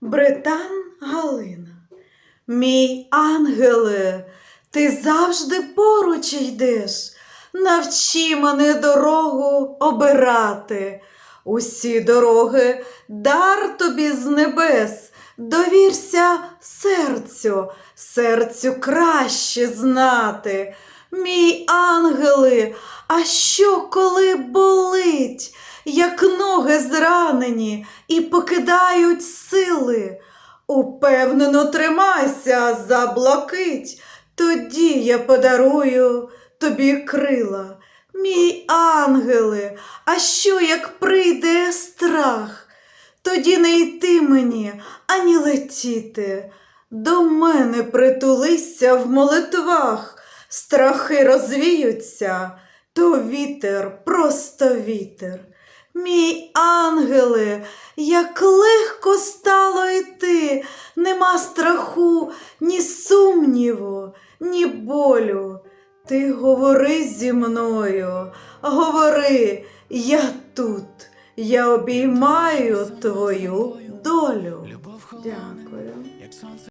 Британ Галина. Мій ангеле, ти завжди поруч йдеш. Навчи мене дорогу обирати. Усі дороги дар тобі з небес. Довірся серцю, серцю краще знати. Мій ангели, а що коли болить, як ноги зранені і покидають сили? Упевнено тримайся за блакить, тоді я подарую тобі крила. Мій ангеле, а що як прийде страх? Тоді не йти мені, ані летіти. До мене притулися в молитвах, страхи розвіються, то вітер, просто вітер. Мій ангеле, як легко стало йти, нема страху, ні сумніву, ні болю. Ти говори зі мною, говори, я тут, я обіймаю твою долю. Дякую.